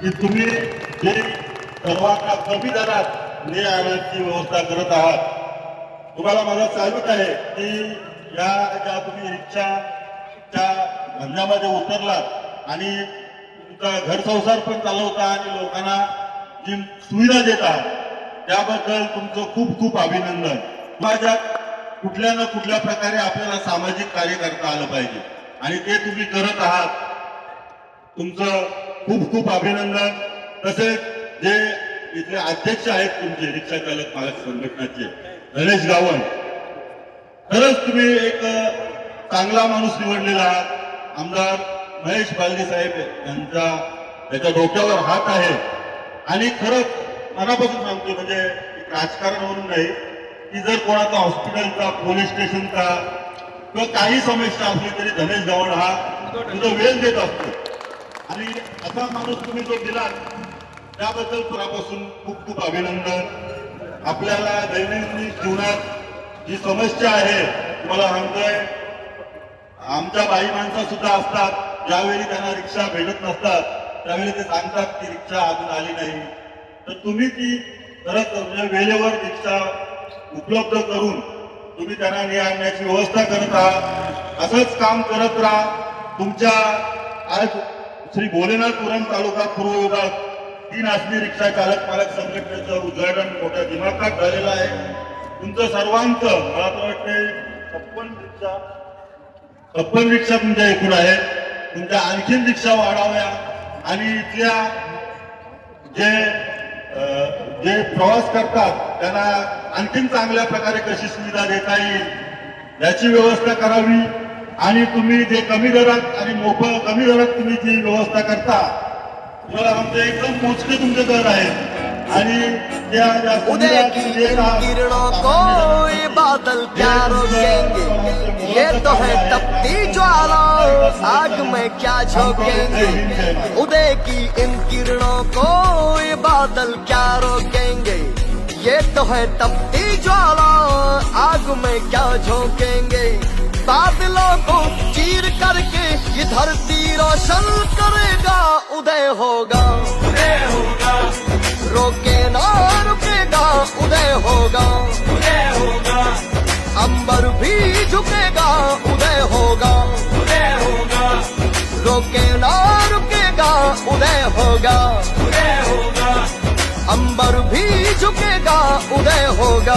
की तुम्ही जे सर्वांना कमी दरात न्याय आणण्याची व्यवस्था करत आहात तुम्हाला माझं सांगत आहे की या ज्या तुम्ही रिक्षाच्या धंद्यामध्ये उतरलात आणि तुमचा घरसंसार पण चालवता आणि लोकांना जी सुविधा देत आहात त्याबद्दल तुमचं खूप खूप अभिनंदन. समाजात कुठल्या ना कुठल्या प्रकारे आपल्याला सामाजिक कार्य करता आलं पाहिजे आणि ते तुम्ही करत आहात तुमचं खूप खूप अभिनंदन. तसेच जे इथले अध्यक्ष आहेत तुमचे रिक्षा चालक मालक संघटनाचे गणेश गावण खरंच तुम्ही एक चांगला माणूस निवडलेला आहात. आमदार महेश बालदी साहेब यांचा त्याच्या डोक्यावर हात आहे. आणि खरंच मनापासून सांगतो म्हणजे एक नाही की जर कोणाचा हॉस्पिटलचा पोलीस स्टेशनचा किंवा काही समस्या असली तरी धनेश गावड हा तुझं वेळ देत असतो. आणि असा माणूस तुम्ही जो दिला त्याबद्दल तुझ्यापासून खूप खूप अभिनंदन. आपल्याला दैनंदिन जीवनात जी समस्या आहे तुम्हाला सांगतोय आमच्या बाई माणसं सुद्धा असतात ज्यावेळी त्यांना रिक्षा भेटत नसतात त्यावेळी ते सांगतात की रिक्षा अजून आली नाही. तर तुम्ही ती खरंच वेळेवर रिक्षा उपलब्ध करून तुम्ही त्यांना ने आणण्याची व्यवस्था करत आहात असंच काम करत राहा. तुमच्या आज श्री भोलेनाथ पुरम तालुका पूर्व विभाग तीन आसनी रिक्षा चालक पालक संघटनेचं उद्घाटन मोठ्या दिमाखात झालेलं आहे. तुमचं सर्वांचं मला तर वाटते छप्पन रिक्षा छप्पन रिक्षा तुमच्या एकूण आहेत. तुमच्या आणखीन रिक्षा वाढाव्या आणि इथल्या जे जे प्रवास करतात त्यांना आणखीन चांगल्या प्रकारे कशी सुविधा देता येईल याची व्यवस्था करावी. आणि तुम्ही जे कमी दरात आणि मोफत कमी दरात तुम्ही जी व्यवस्था करता तुम्हाला आमचे एकदम मोजके तुमचे दर आहेत. आणि त्या बादल क्या रोकेंगे ये तो है तपती ज्वाला। आग में क्या झोंकेंगे? उदय की इन किरणों को ये बादल क्या रोकेंगे? ये तो है तपती ज्वाला। आग में क्या झोंकेंगे? बादलों को चीर करके ये धरती रोशन करेगा उदय होगा। उदय होगा। रोके ना रुकेगा उदय होगा। उदय होगा। अंबर भी झुकेगा उदय होगा। उदय होगा। रोके ना रुकेगा उदय होगा। उदय होगा। अंबर भी झुकेगा उदय होगा।